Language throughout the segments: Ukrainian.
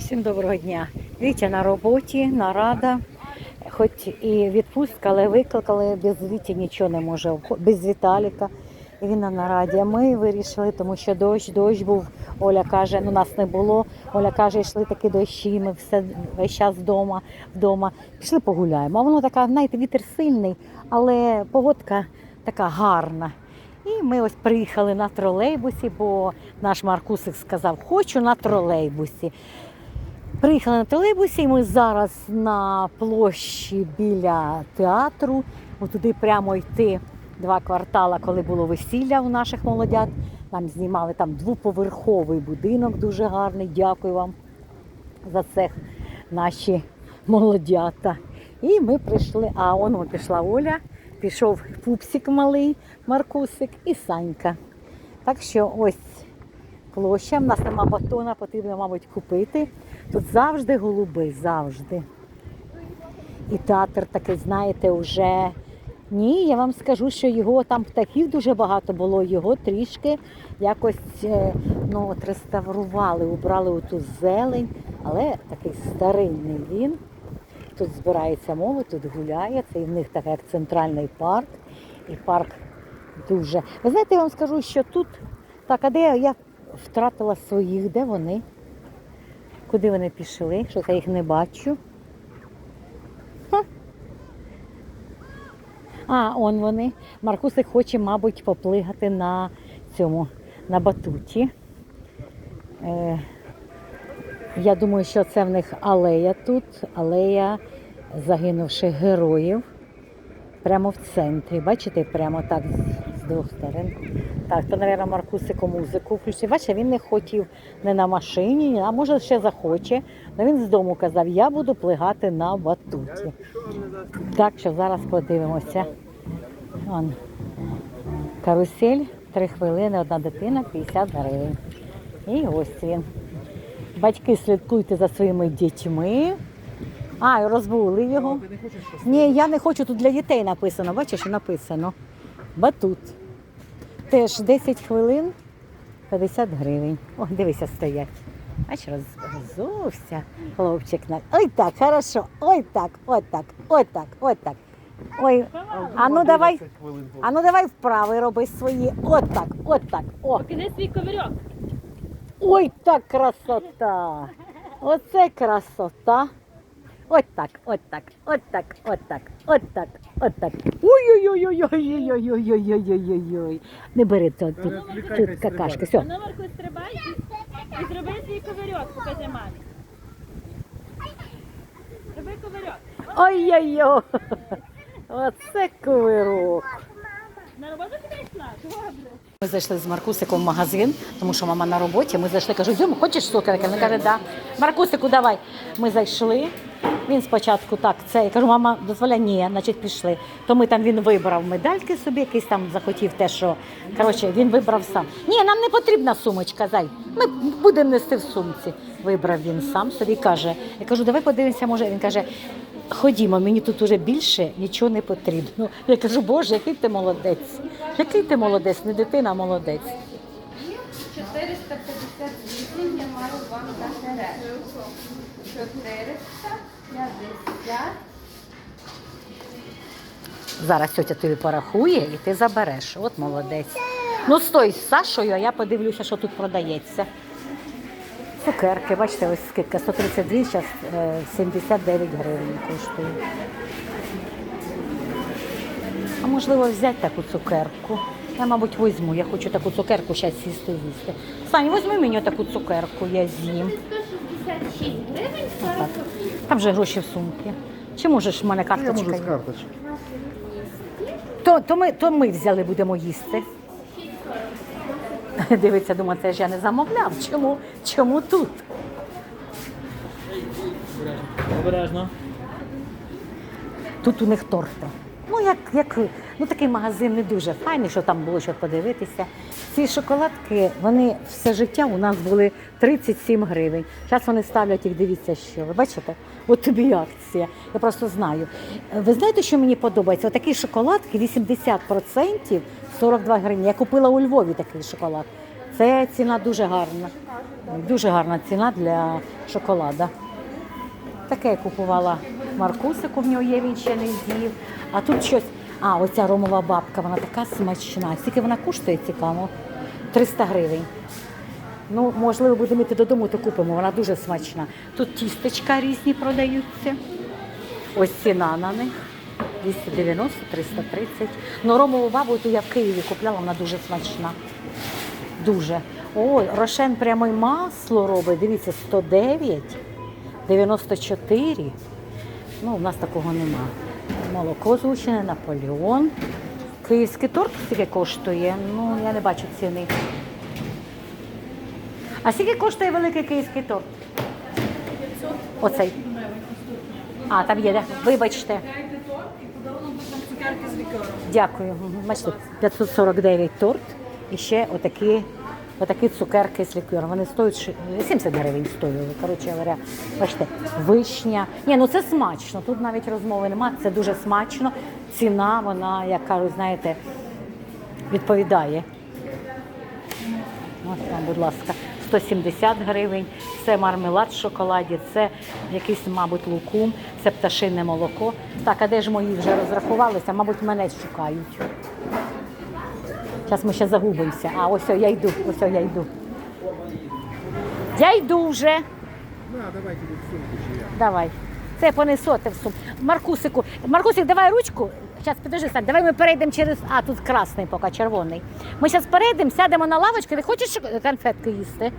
Всім доброго дня. Вітя на роботі, нарада, хоч і відпустка, але викликали без Віті нічого не може, без Віталіка. Він на нараді. Ми вирішили, тому що дощ, дощ був. Оля каже, ну нас не було. Оля каже, йшли такі дощі, ми все весь час вдома, вдома. Пішли погуляємо. А воно така, знаєте, вітер сильний, але погодка така гарна. І ми ось приїхали на тролейбусі, бо наш Маркусик сказав, хочу на тролейбусі. Приїхали на тролейбусі, і ми зараз на площі біля театру. От туди прямо йти два квартали, коли було весілля у наших молодят. Нам знімали там двоповерховий будинок, дуже гарний. Дякую вам за це, наші молодята. І ми прийшли. А он пішла Оля, пішов пупсик малий, Маркусик і Санька. Так що ось площа. У нас нема батона, потрібно, мабуть, купити. Тут завжди голуби, завжди. І театр такий, знаєте, вже ні, я вам скажу, що його там птахів дуже багато було, його трішки якось е, ну, от реставрували, убрали оту зелень, але такий старинний він. Тут збирається молодь, тут гуляє, це і в них так як центральний парк. І парк дуже. Ви знаєте, я вам скажу, що тут, так, а де я втратила своїх, де вони? Куди вони пішли? Що я їх не бачу. Ха. А, он вони. Маркусик хоче, мабуть, поплигати на цьому, на батуті. Е, я думаю, що це в них алея тут, алея загинувших героїв. Прямо в центрі. Бачите, прямо так двох сторон. Так, то, мабуть, Маркусику музику включив. Бачите, він не хотів не на машині, а може ще захоче. Але він з дому казав, я буду плигати на батуті. Так що зараз подивимося. Вон. Карусель, три хвилини, одна дитина, 50 гривень. І ось він. Батьки слідкуйте за своїми дітьми. А, розбули його. Ні, я не хочу, тут для дітей написано. Бачиш, що написано. Батут. Теж 10 хвилин 50 гривень. О, дивися, стоять. Роз, роззувся хлопчик. на- Ой так, хорошо. Ой так, ой так, ой так, ой так. Ой, а ну давай, а ну давай вправи роби свої. От так, от так. О, Покиди свій ковирьок. ой, так красота. Оце красота. От так, от так, от так, от так, от так, от так. Ой-ой-ой-ой-ой-ой-ой-ой-ой-ой-ой-ой. Не бери тут, тут, тут какашка. Все. На номерку стрибай і, зроби свій ковирьок, покажи мамі. Зроби ковирьок. Ой-ой-ой. Оце кувирок. На роботу ти йшла? Добре. Ми зайшли з Маркусиком в магазин, тому що мама на роботі. Ми зайшли, кажу, йдемо, хочеш цукерки? Він каже, да. Маркусику, давай. Ми зайшли. Він спочатку так, це. Я кажу, мама, дозволяє, ні, значить пішли. То ми там він вибрав медальки собі, якийсь там захотів те, що коротше, він вибрав сам. Ні, нам не потрібна сумочка, зай. Ми будемо нести в сумці. Вибрав він сам собі каже. Я кажу, давай подивимося, може. Він каже, ходімо, мені тут уже більше нічого не потрібно. Я кажу, Боже, який ти молодець. Який ти молодець, не дитина, а молодець. 458 я маю вам дати решту. 450. Зараз тетя тобі порахує і ти забереш. От молодець. Ну стой з Сашою, а я подивлюся, що тут продається. Цукерки, бачите, ось скидка 132, зараз 79 гривень коштує. А можливо взяти таку цукерку. Я, мабуть, візьму. Я хочу таку цукерку зараз сісти їсти. Сань, візьми мені таку цукерку, я з'їм. 166 гривень Так. Там же гроші в сумці. Чи можеш в мене Я можу з є? карточки. То, то, ми, то ми взяли, будемо їсти. Дивиться, думає, це ж я не замовляв. Чому, чому тут? Обережно. Тут у них торти. Ну, як, як ну, такий магазин не дуже файний, що там було що подивитися. Ці шоколадки, вони все життя у нас були 37 гривень. Зараз вони ставлять їх, дивіться, що. Ви бачите? От тобі акція. Я просто знаю. Ви знаєте, що мені подобається? Отакі шоколадки 80% 42 гривні. Я купила у Львові такий шоколад. Це ціна дуже гарна. Дуже гарна ціна для шоколада. Таке я купувала Маркусику, в нього є, він ще. А тут щось. А, оця ромова бабка, вона така смачна. Скільки вона коштує, цікаво? 300 гривень. Ну, можливо, будемо йти додому, то купимо. Вона дуже смачна. Тут тістечка різні продаються. Ось ціна на них. 290, 330. Ну, ромову бабу то я в Києві купляла, вона дуже смачна. Дуже. О, Рошен прямо й масло робить. Дивіться, 109, 94. Ну, у нас такого нема. Молоко згущене, Наполеон. Київський торт скільки коштує? Ну, я не бачу ціни. А скільки коштує великий київський торт? Оцей. А, там є, де? Вибачте. Дякую. Бачите, 549 торт і ще отакі, отакі цукерки з лікером. Вони стоять ши- 70 гривень стоїли. Коротше говоря, бачите, вишня. Ні, ну це смачно. Тут навіть розмови немає. Це дуже смачно. Ціна, вона, як кажуть, знаєте, відповідає. Ось там, будь ласка, 170 гривень. Це мармелад в шоколаді, це якийсь, мабуть, лукум, це пташине молоко. Так, а де ж мої вже розрахувалися? Мабуть, мене шукають. Зараз ми ще загубимося. А, ось о, я йду, ось о, я йду. Я йду вже. Да, давайте тут сумку ще я. Давай. Це понесоте в сум. Маркусику. Маркусик, давай ручку. Зараз підожди, Сань, давай ми перейдемо через. А, тут красний поки, червоний. Ми зараз перейдемо, сядемо на лавочку. Ти хочеш конфетки їсти?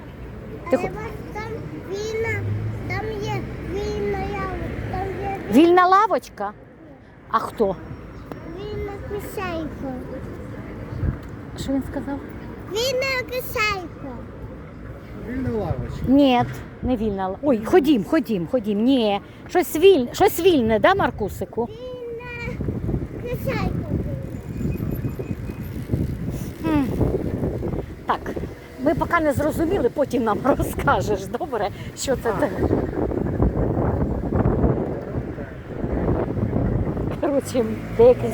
Ти хо- Там вільна, там є вільна яблука, там є Вільна лавочка? А хто? вільна кисейка. Що він сказав? Вільна кисейка. Вільна лавочка. Ні, не вільна. ла- Ой, ходім, ходім, ходім. Ні. Щось вільне, щось вільне, да, Маркусику? Вільна кисейка. Так, ми поки не зрозуміли, потім нам розкажеш, добре, що це таке. Коротше, деяких,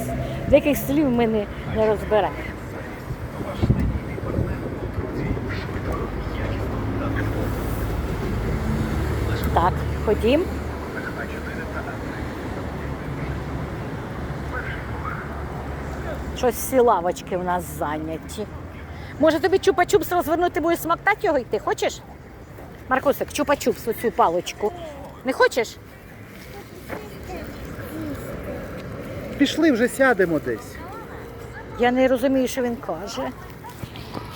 деяких слів ми не, не розберемо. Так, ходім. Щось всі лавочки в нас зайняті. Може тобі чупа-чупс розвернути, будеш смактати його йти? Хочеш? Маркусик, чупа-чупс, оцю паличку. Не хочеш? Пішли вже сядемо десь. Я не розумію, що він каже.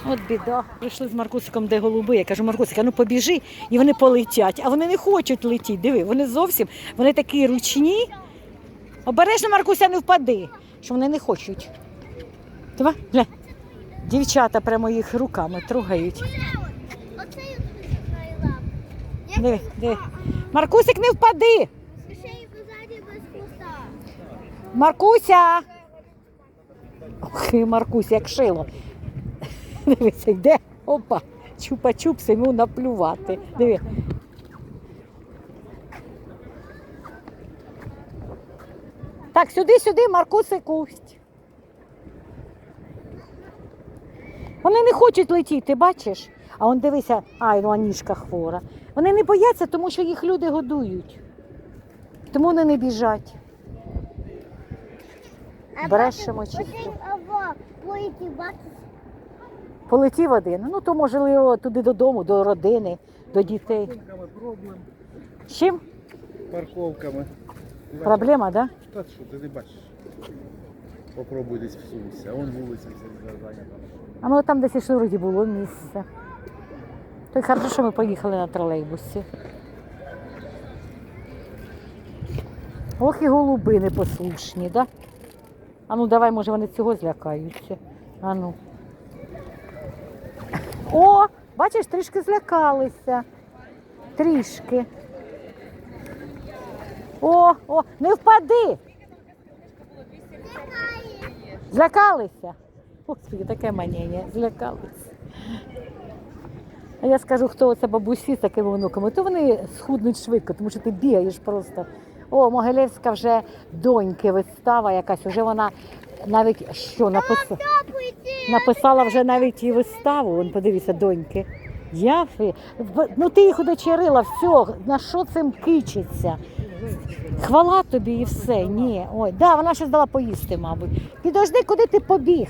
От біда. Прийшли з Маркусиком, де голуби. Я кажу, Маркусик, а ну побіжи, і вони полетять. А вони не хочуть летіти. Диви, вони зовсім, вони такі ручні. Обережно, Маркуся, не впади, що вони не хочуть. Давай, гля. Дівчата прямо їх руками трогають. Диви, диви. Маркусик, не впади! Маркуся! Ох, Маркуся, як шило. Дивися, йде. Опа, чупа-чупс йому наплювати. Диви. Так, сюди, сюди, Маркусик усть. Вони не хочуть летіти, бачиш? А он дивися, ай, ну Анішка хвора. Вони не бояться, тому що їх люди годують. Тому вони не біжать. Брешемо чи що? або поїти бачиш. Полетів один. Ну то можливо туди додому, до родини, до дітей. Парковками проблем. З чим? Парковками. Проблема, так? Да? Та що, ти не бачиш? Попробуй десь всунься. А вон вулиця вся зайнята. А ми там десь йшли, вроді було місце. То й хорошо, що ми поїхали на тролейбусі. Ох і голуби непослушні, да? А ну давай, може, вони цього злякаються. А ну. О, бачиш, трішки злякалися. Трішки. О, о, не впади! Злякалися? Господи, таке маніння, злякалися. А я скажу, хто це бабусі з такими онуками, то вони схуднуть швидко, тому що ти бігаєш просто. О, Могилевська вже доньки вистава якась, вже вона навіть що написала. Написала вже навіть і виставу. Вон, подивіться, доньки. Я. Ну ти їх удочерила, все, на що цим кичиться? Хвала тобі і все. Ні. Ой, да, вона ще здала поїсти, мабуть. Підожди, куди ти побіг?